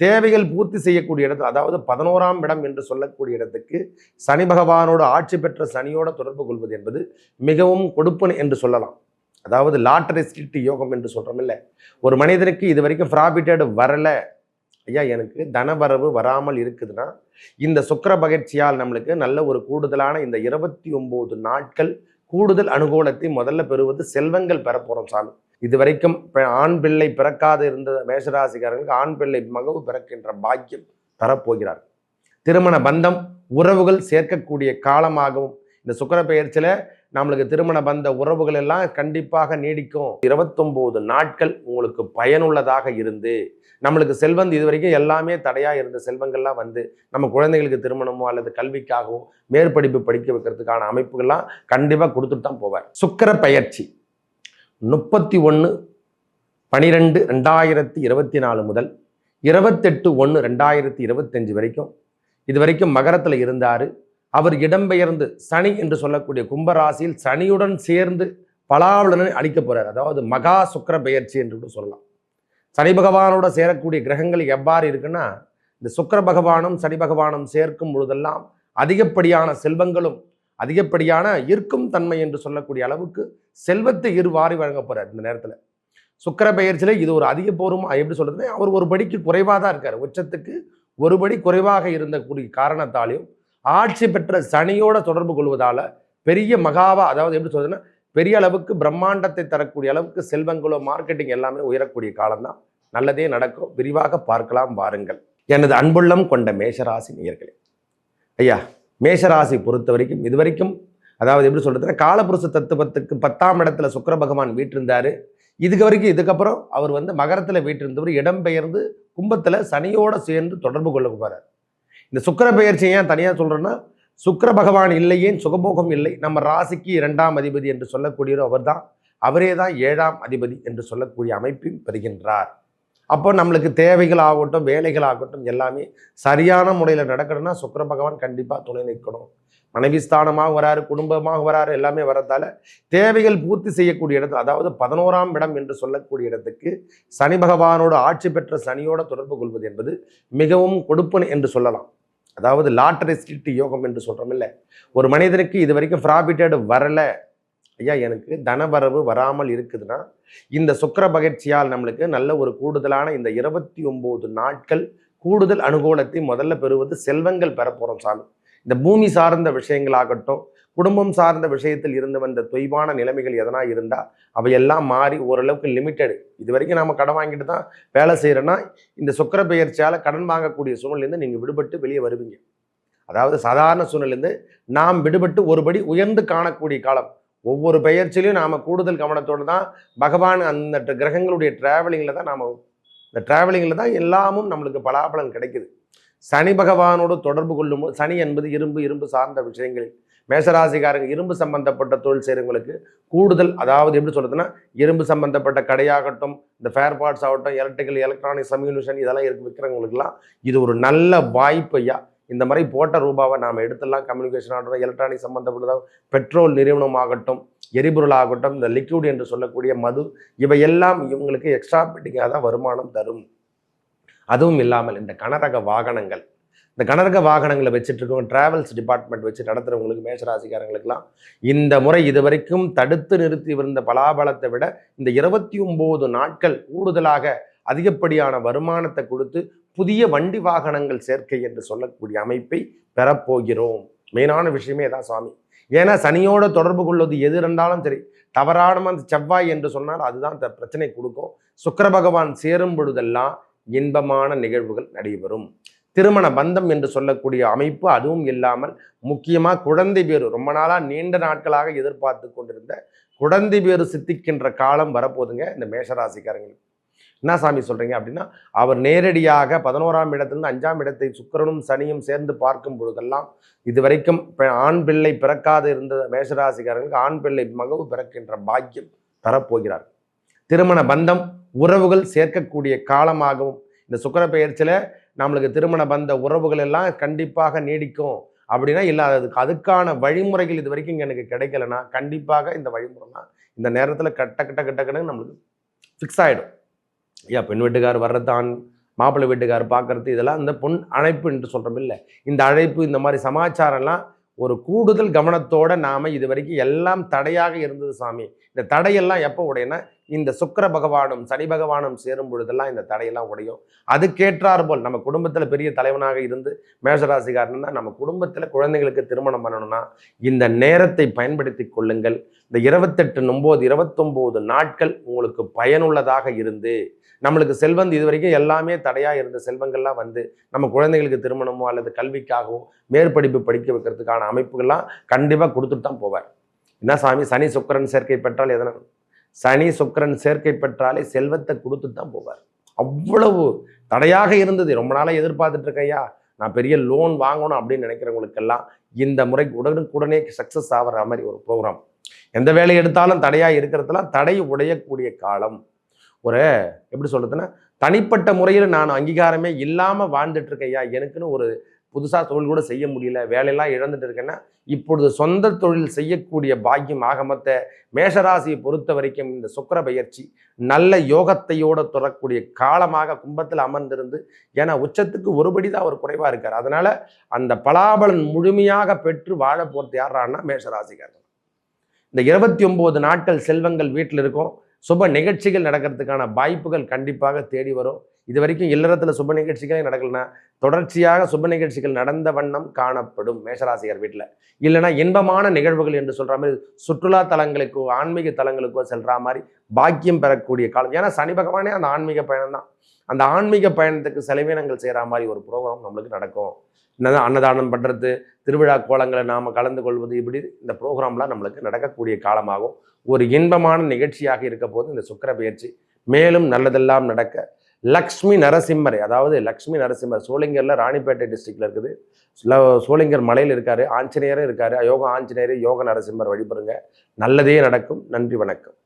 தேவைகள் பூர்த்தி செய்யக்கூடிய இடத்துல அதாவது பதினோராம் இடம் என்று சொல்லக்கூடிய இடத்துக்கு சனி பகவானோடு ஆட்சி பெற்ற சனியோட தொடர்பு கொள்வது என்பது மிகவும் கொடுப்பன் என்று சொல்லலாம். அதாவது லாட்டரி ஸ்கிட் யோகம் என்று சொல்கிறோம் இல்லை. ஒரு மனிதனுக்கு இது வரைக்கும் ப்ராஃபிட்டட் வரல. ஐயா எனக்கு தனவரவு வராமல் இருக்குதுன்னா இந்த சுக்கிர பகிர்ச்சியால் நம்மளுக்கு நல்ல ஒரு கூடுதலான இந்த இருபத்தி ஒம்பது நாட்கள் கூடுதல் அனுகூலத்தை முதல்ல பெறுவது செல்வங்கள் பெறப்போறோம் சாமி. இது வரைக்கும் ஆண் பிள்ளை பிறக்காது இருந்த மேஷராசிக்காரர்களுக்கு ஆண் பிள்ளை மகவு பிறக்கின்ற பாக்கியம் தரப்போகிறார் திருமண பந்தம் உறவுகள் சேர்க்கக்கூடிய காலமாகவும் இந்த சுக்கர பெயர்ச்சியில் நம்மளுக்கு திருமண பந்த உறவுகள் எல்லாம் கண்டிப்பாக நீடிக்கும். இருபத்தொம்போது நாட்கள் உங்களுக்கு பயனுள்ளதாக இருந்து நம்மளுக்கு செல்வம் இது வரைக்கும் எல்லாமே தடையாக இருந்த செல்வங்கள்லாம் வந்து நம்ம குழந்தைகளுக்கு திருமணமோ அல்லது கல்விக்காகவோ மேற்படிப்பு படிக்க வைக்கிறதுக்கான அமைப்புகள்லாம் கண்டிப்பாக கொடுத்துட்டு தான் போவார். சுக்கர பயிற்சி. முப்பத்தி ஒன்று பனிரெண்டு ரெண்டாயிரத்தி இருபத்தி நாலு முதல் இருபத்தெட்டு ஒன்று ரெண்டாயிரத்தி இருபத்தஞ்சு வரைக்கும். இது வரைக்கும் மகரத்தில் இருந்தார். அவர் இடம்பெயர்ந்து சனி என்று சொல்லக்கூடிய கும்பராசியில் சனியுடன் சேர்ந்து பலாவலனை அளிக்க போகிறார் அதாவது மகா சுக்கிர பெயர்ச்சி என்று கூட சொல்லலாம். சனி பகவானோட சேரக்கூடிய கிரகங்கள் எவ்வாறு இருக்குன்னா இந்த சுக்கிர பகவானும் சனி பகவானும் சேர்க்கும் பொழுதெல்லாம் அதிகப்படியான செல்வங்களும் அதிகப்படியான ஈர்க்கும் தன்மை என்று சொல்லக்கூடிய அளவுக்கு செல்வத்தை இருவாரி வழங்க போறார் இந்த நேரத்தில். சுக்கிர பெயர்ச்சியில இது ஒரு அதிக போரும் எப்படி சொல்றதுன்னா அவர் ஒரு படிக்கு குறைவாக தான் இருக்கார். உச்சத்துக்கு ஒரு படி குறைவாக இருந்த கூடிய காரணத்தாலையும் ஆட்சி பெற்ற சனியோட தொடர்பு கொள்வதால பெரிய மகாவா அதாவது எப்படி சொல்றதுன்னா பெரிய அளவுக்கு பிரம்மாண்டத்தை தரக்கூடிய அளவுக்கு செல்வங்களோ மார்க்கெட்டிங் எல்லாமே உயரக்கூடிய காலம்தான். நல்லதே நடக்கும். விரிவாக பார்க்கலாம் வாருங்கள். எனது அன்புள்ளம் கொண்ட மேஷராசி நேயர்களே. ஐயா மேஷராசி பொறுத்த வரைக்கும் இது வரைக்கும் அதாவது எப்படி சொல்றதுன்னா காலபுருஷ தத்துவத்துக்கு பத்தாம் இடத்துல சுக்கர பகவான் வீட்டிருந்தார் இதுக்கு வரைக்கும் இதுக்கப்புறம் அவர் வந்து மகரத்தில் வீட்டிருந்தவர் இடம்பெயர்ந்து கும்பத்தில் சனியோடு சேர்ந்து தொடர்பு கொள்ள போகிறார் இந்த சுக்கிர பெயர்ச்சி ஏன் தனியாக சொல்கிறேன்னா சுக்கர பகவான் இல்லையேன் சுகபோகம் இல்லை நம்ம ராசிக்கு இரண்டாம் அதிபதி என்று சொல்லக்கூடியவர் அவர்தான். அவரே தான் ஏழாம் அதிபதி என்று சொல்லக்கூடிய அமைப்பையும் பெறுகின்றார் அப்போ நம்மளுக்கு தேவைகள் ஆகட்டும் வேலைகள் ஆகட்டும் எல்லாமே சரியான முறையில் நடக்கணும்னா சுக்கர பகவான் கண்டிப்பாக துணை நிற்கணும் மனைவி ஸ்தானமாக வராரு குடும்பமாக வராரு எல்லாமே வரதால தேவைகள் பூர்த்தி செய்யக்கூடிய இடத்துல அதாவது பதினோராம் இடம் என்று சொல்லக்கூடிய இடத்துக்கு சனி பகவானோடு ஆட்சி பெற்ற சனியோட தொடர்பு கொள்வது என்பது மிகவும் கொடுப்பன் என்று சொல்லலாம். அதாவது லாட்டரி ஸ்கிட் யோகம் என்று சொல்கிறோம் இல்லை. ஒரு மனிதனுக்கு இது வரைக்கும் ப்ராஃபிட்டட் வரல. ஐயா எனக்கு தனவரவு வராமல் இருக்குதுன்னா இந்த சுக்கிர பகிர்ச்சியால் நம்மளுக்கு நல்ல ஒரு கூடுதலான இந்த இருபத்தி ஒம்பது நாட்கள் கூடுதல் அனுகூலத்தை முதல்ல பெறுவது செல்வங்கள் பெறப்போறோம் சாமி. இந்த பூமி சார்ந்த விஷயங்களாகட்டும் குடும்பம் சார்ந்த விஷயத்தில் இருந்து வந்த தொய்வான நிலைமைகள் எதனா இருந்தால் அவையெல்லாம் மாறி ஓரளவுக்கு லிமிட்டெடு. இது வரைக்கும் நம்ம கடன் வாங்கிட்டு தான் வேலை செய்கிறோன்னா இந்த சுக்கர பெயர்ச்சியால் கடன் வாங்கக்கூடிய சூழ்நிலேருந்து நீங்கள் விடுபட்டு வெளியே வருவீங்க. அதாவது சாதாரண சூழ்நிலேருந்து நாம் விடுபட்டு ஒருபடி உயர்ந்து காணக்கூடிய காலம். ஒவ்வொரு பெயர்ச்சிலையும் நாம் கூடுதல் கவனத்தோடு தான் பகவான் அந்த கிரகங்களுடைய டிராவலிங்கில் தான் நாம் இந்த டிராவலிங்கில் தான் எல்லாமும் நம்மளுக்கு பலாபலம் கிடைக்குது. சனி பகவானோடு தொடர்பு கொள்ளும்போது சனி என்பது இரும்பு இரும்பு சார்ந்த விஷயங்களில். மேசராசிக்காரங்க இரும்பு சம்பந்தப்பட்ட தொழில் செய்கிறவங்களுக்கு கூடுதல் அதாவது எப்படி சொல்கிறதுன்னா இரும்பு சம்பந்தப்பட்ட கடையாகட்டும் இந்த ஃபேர் பார்ட்ஸ் ஆகட்டும் எலக்ட்ரிக்கல் எலக்ட்ரானிக் சம்யூனிஷன் இதெல்லாம் இருக்கு விற்கிறவங்களுக்குலாம் இது ஒரு நல்ல வாய்ப்பு ஐயா இந்த மாதிரி போட்ட ரூபாவை நாம் எடுத்துடலாம். கம்யூனிகேஷன் ஆகட்டும் எலக்ட்ரானிக் சம்மந்தப்பட்டதாக பெட்ரோல் நிறுவனம் ஆகட்டும் எரிபொருள் ஆகட்டும் இந்த லிக்யூட் என்று சொல்லக்கூடிய மது இவையெல்லாம் இவங்களுக்கு எக்ஸ்ட்ரா பெட்டிங்காக தான் வருமானம் தரும். அதுவும் இல்லாமல் இந்த கனரக வாகனங்கள் இந்த கனரக வாகனங்களை வச்சுட்டு இருக்கவங்க டிராவல்ஸ் டிபார்ட்மெண்ட் வச்சு நடத்துகிறவங்களுக்கு மேஷராசிக்காரங்களுக்கெல்லாம் இந்த முறை இதுவரைக்கும் தடுத்து நிறுத்தி இருந்த பலாபலத்தை விட இந்த இருபத்தி ஒம்பது நாட்கள் கூடுதலாக அதிகப்படியான வருமானத்தை கொடுத்து புதிய வண்டி வாகனங்கள் சேர்க்கை என்று சொல்லக்கூடிய அமைப்பை பெறப்போகிறோம். மெயினான விஷயமே தான் சுவாமி. ஏன்னா சனியோட தொடர்பு கொள்வது எது இருந்தாலும் சரி தவறான அந்த செவ்வாய் என்று சொன்னால் அதுதான் இந்த பிரச்சனை கொடுக்கும். சுக்கர பகவான் சேரும் பொழுதெல்லாம் இன்பமான நிகழ்வுகள் நடைபெறும். திருமண பந்தம் என்று சொல்லக்கூடிய அமைப்பு அதுவும் இல்லாமல் முக்கியமாக குழந்தை பேரு ரொம்ப நாளாக நீண்ட நாட்களாக எதிர்பார்த்து கொண்டிருந்த குழந்தை பேரு சித்திக்கின்ற காலம் வரப்போதுங்க இந்த மேஷராசிக்காரங்களுக்கு. என்ன சாமி சொல்கிறீங்க அப்படின்னா அவர் நேரடியாக பதினோராம் இடத்திலிருந்து அஞ்சாம் இடத்தை சுக்கிரனும் சனியும் சேர்ந்து பார்க்கும் பொழுதெல்லாம் இதுவரைக்கும் பெ- ஆண் பிள்ளை பிறக்காது இருந்த மேஷராசிக்காரர்களுக்கு ஆண் பிள்ளை மகவு பிறக்கின்ற பாக்கியம் தரப்போகிறார். திருமண பந்தம் உறவுகள் சேர்க்கக்கூடிய காலமாகவும் இந்த சுக்கர பெயர்ச்சியில் நம்மளுக்கு திருமண பந்த உறவுகள் எல்லாம் கண்டிப்பாக நீடிக்கும் அப்படின்னா இல்லை அதுக்கு அதுக்கான வழிமுறைகள் இது வரைக்கும் எனக்கு கிடைக்கலன்னா கண்டிப்பாக இந்த வழிமுறைனா இந்த நேரத்தில் கட்ட கட்ட கட்ட கட்ட நம்மளுக்கு ஃபிக்ஸ் ஆகிடும் ஐயா பெண் வீட்டுக்கார் வர்றது தான் மாப்பிள்ளை வீட்டுக்கார் பார்க்கறது இதெல்லாம் இந்த பொன் அழைப்பு என்று சொல்கிறோம் இல்லை. இந்த அழைப்பு இந்த மாதிரி சமாச்சாரம்லாம் ஒரு கூடுதல் கவனத்தோடு நாம இது வரைக்கும் எல்லாம் தடையாக இருந்தது சாமி. இந்த தடையெல்லாம் எப்போ உடையனா இந்த சுக்கர பகவானும் சனி பகவானும் சேரும் பொழுதெல்லாம் இந்த தடையெல்லாம் உடையும். அதுக்கேற்றார் போல் நம்ம குடும்பத்தில் பெரிய தலைவனாக இருந்து மேஷராசிகாரன்னா நம்ம குடும்பத்தில் குழந்தைங்களுக்கு திருமணம் பண்ணணும்னா இந்த நேரத்தை பயன்படுத்தி கொள்ளுங்கள். இந்த இருபத்தெட்டு ஒம்பது இருபத்தொம்போது நாட்கள் உங்களுக்கு பயனுள்ளதாக இருந்து நம்மளுக்கு செல்வம் இது வரைக்கும் எல்லாமே தடையாக இருந்த செல்வங்கள்லாம் வந்து நம்ம குழந்தைகளுக்கு திருமணமோ அல்லது கல்விக்காகவோ மேற்படிப்பு படிக்க வைக்கிறதுக்கான அமைப்புகள்லாம் கண்டிப்பாக கொடுத்துட்டு தான் போவார். என்ன சாமி சனி சுக்கிரன் சேர்க்கை பெற்றால் எதனால் சனி சுக்கிரன் சேர்க்கை பெற்றாலே செல்வத்தை கொடுத்து தான் போவார். அவ்வளவு தடையாக இருந்தது. ரொம்ப நாளாக எதிர்பார்த்துட்டு இருக்கையா நான் பெரிய லோன் வாங்கணும் அப்படின்னு நினைக்கிறவங்களுக்கெல்லாம் இந்த முறை உடனுக்குடனே சக்ஸஸ் ஆகிற மாதிரி ஒரு ப்ரோக்ராம் எந்த வேலை எடுத்தாலும் தடையாக இருக்கிறதுலாம் தடை உடையக்கூடிய காலம். ஒரு எப்படி சொல்கிறதுன்னா தனிப்பட்ட முறையில் நான் அங்கீகாரமே இல்லாமல் வாழ்ந்துட்டு இருக்கையா எனக்குன்னு ஒரு புதுசாக தொழில் கூட செய்ய முடியல வேலையெல்லாம் இழந்துட்டு இருக்கேன்னா இப்பொழுது சொந்த தொழில் செய்யக்கூடிய பாக்கியம் ஆகமத்த மேஷராசியை பொறுத்த வரைக்கும் இந்த சுக்கிர பயிற்சி நல்ல யோகத்தையோட தொடரக்கூடிய காலமாக கும்பத்தில் அமர்ந்திருந்து ஏன்னா உச்சத்துக்கு ஒருபடி தான் அவர் குறைவாக இருக்கார். அதனால் அந்த பலாபலன் முழுமையாக பெற்று வாழ போகிறது யாரான்னா மேஷராசிக்காரர் இந்த இருபத்தி ஒம்பது நாட்கள் செல்வங்கள் வீட்டில் இருக்கும். சுப நிகழ்ச்சிகள் நடக்கிறதுக்கான வாய்ப்புகள் கண்டிப்பாக தேடி வரும். இது வரைக்கும் இல்லறத்தில் சுப நிகழ்ச்சிகளே நடக்கலனா தொடர்ச்சியாக சுப நிகழ்ச்சிகள் நடந்த வண்ணம் காணப்படும் மேஷராசிகர் வீட்டில் இல்லைன்னா இன்பமான நிகழ்வுகள் என்று சொல்கிற மாதிரி சுற்றுலா தலங்களுக்கோ ஆன்மீக தலங்களுக்கோ செல்கிற மாதிரி பாக்கியம் பெறக்கூடிய காலம். ஏன்னா சனி பகவானே அந்த ஆன்மீக பயணம் தான் அந்த ஆன்மீக பயணத்துக்கு செலவினங்கள் செய்கிற மாதிரி ஒரு ப்ரோக்ராம் நம்மளுக்கு நடக்கும். என்னதான் அன்னதானம் பண்ணுறது திருவிழா கோலங்களை நாம் கலந்து கொள்வது இப்படி இந்த ப்ரோக்ராம்லாம் நம்மளுக்கு நடக்கக்கூடிய காலமாகும். ஒரு இன்பமான நிகழ்ச்சியாக இருக்க போது இந்த சுக்கர பயிற்சி மேலும் நல்லதெல்லாம் நடக்க லக்ஷ்மி நரசிம்மர். அதாவது லக்ஷ்மி நரசிம்மர். சோளிங்கரில் ராணிப்பேட்டை டிஸ்ட்ரிக்டில் இருக்குது. சோளிங்கர் மலையில் இருக்காரு. ஆஞ்சநேயரும் இருக்காரு. யோக ஆஞ்சநேயர் யோக நரசிம்மர் வழிபடுங்க. நல்லதே நடக்கும். நன்றி வணக்கம்.